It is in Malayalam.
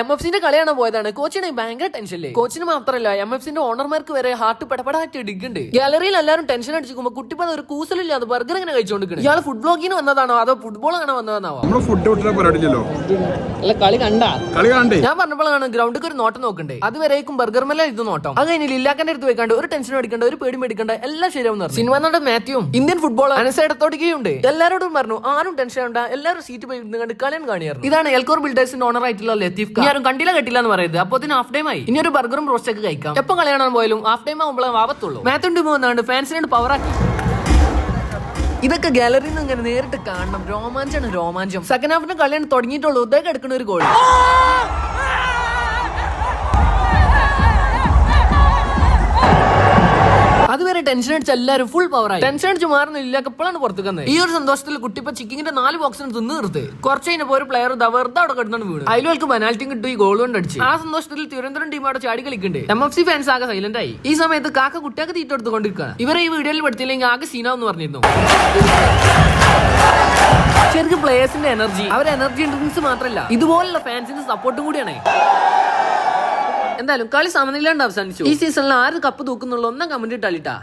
എം എഫ് സിന്റെ കളിയാണ് പോയതാണ്? കോച്ചിന് ഭയങ്കര ടെൻഷനില്ലേ കോച്ചിന് മാത്രമല്ല എം എഫ് സിന്റെ ഓണർമാർക്ക് വരെ ഹാർട്ട് പെടപെടാറ്റ് ഇടിക്കുന്നുണ്ട്. ഗാലറിയിൽ എല്ലാവരും ടെൻഷൻ അടിച്ചിരിക്കുമ്പോൾ കുട്ടിപ്പത് ഒരു കൂസലില്ല അത് ബർഗർ ഇങ്ങനെ കഴിച്ചുകൊണ്ടിരിക്കുന്നത് ഇയാൾ ഫുഡ് ബ്ലോഗിന് വന്നതാണോ? അതോ ഫുട്ബോൾ ആണോ വന്നതാണോ? നമ്മൾ ഫുഡ് പരിപാടിയില്ലല്ലോ അല്ല കളി കണ്ടാ? കളി കണ്ടേ. ഞാൻ പറഞ്ഞപ്പോഴാണ് ഗ്രൗണ്ടിൽ ഒരു നോട്ടം നോക്കണ്ടേ. അതുവരേക്കും ബർഗർ മേലെ ഇത് നോട്ടം. അത് കഴിഞ്ഞ് ലില്ലാക്കന്റെ അടുത്ത് വെക്കാണ്ട് ഒരു ടെൻഷൻ അടിക്കണ്ട ഒരു പേടി മേടിക്കണ്ട എല്ലാം ശരിയാവും സിനിമ നടൻ മാത്യുവും ഇന്ത്യൻ ഫുട്ബോൾ അനസൈഡത്തോടുകയുണ്ട് എല്ലാരോടും പറഞ്ഞു ആരും ടെൻഷൻ ഉണ്ടാ എല്ലാവരും സീറ്റ് പോയി കളിയാണ് കാണിയായിരുന്നു ഇതാണ് എൽക്കോർ ബിൽഡേഴ്സിന്റെ ഓണർ ആയിട്ടുള്ള ലത്തീഫ് ഖാൻ. ഇനി ആരും കണ്ടില്ല കെട്ടില്ല എന്ന് പറയുന്നത് അപ്പൊ അതിന് ഹാഫ് ടൈം ആയി. ഇനി ഒരു ബർഗറും റോസ്റ്റ് ഒക്കെ കഴിക്കാം. എപ്പം കളിയാണെന്ന് പോയാലും ഹാഫ് ടൈം ആകുമ്പോഴേ ആവത്തുള്ളൂ. മാത്തുണ്ട് പോകുന്നതാണ് ഫാൻസിനോട് പവറാക്കി ഇതൊക്കെ ഗാലറിയിൽ നിന്ന് ഇങ്ങനെ നേരിട്ട് കാണണം. രോമാഞ്ചാണ് രോമാഞ്ചം. സെക്കൻഡ് ഹാഫിന് കളിയാണ് തുടങ്ങിയിട്ടുള്ളൂ. ഇതൊക്കെ എടുക്കുന്ന ഒരു ഗോൾ ടെൻഷൻ അടിച്ച് എല്ലാവരും ഫുൾ പവറായി ടെൻഷൻ അടിച്ച് മാറുന്നില്ല എപ്പോഴാണ് പുറത്തു വന്നത് ഈ ഒരു സന്തോഷത്തിൽ കുട്ടി ഇപ്പൊ ചിക്കിങ്ങിന്റെ നാല് ബോക്സിന് തിന്ന് നിർത്ത്. കുറച്ച് കഴിഞ്ഞപ്പോ ഒരു പ്ലെയർ വെറുതെ അവിടെ കിടന്നു വീണ്. അതിലേക്ക് പെനാൽറ്റി കിട്ടും ഈ ഗോൾ കൊണ്ട് അടിച്ച്. ആ സന്തോഷത്തിൽ തിരുവനന്തപുരം ടീം അവിടെ ചാടി കളിക്കുന്നുണ്ട് എം എഫ് സി ഫാൻസ് ആകെ സൈലന്റ് ആയി. ഈ സമയത്ത് കാക്ക കുട്ടിയൊക്കെ തീറ്റ എടുത്തുകൊണ്ടിരിക്കുക ഇവരെ ഈ വീഡിയോയിൽ പെടുത്തില്ലെങ്കിൽ ആകെ സീനാവെന്ന് പറഞ്ഞിരുന്നു. ശരിക്കും പ്ലേയേഴ്സിന്റെ എനർജി അവർ എനർജി ഡ്രിങ്ക്സ് മാത്രമല്ല ഇതുപോലുള്ള ഫാൻസിന്റെ സപ്പോർട്ടും കൂടിയാണ്. എന്തായാലും കളി സമനിലാണ്ട് അവസാനിച്ചു. ഈ സീസണിൽ ആര് കപ്പ് തൂക്കുന്നുള്ള ഒന്നാം കമന്റ് ഇട്ടാലിട്ടാ.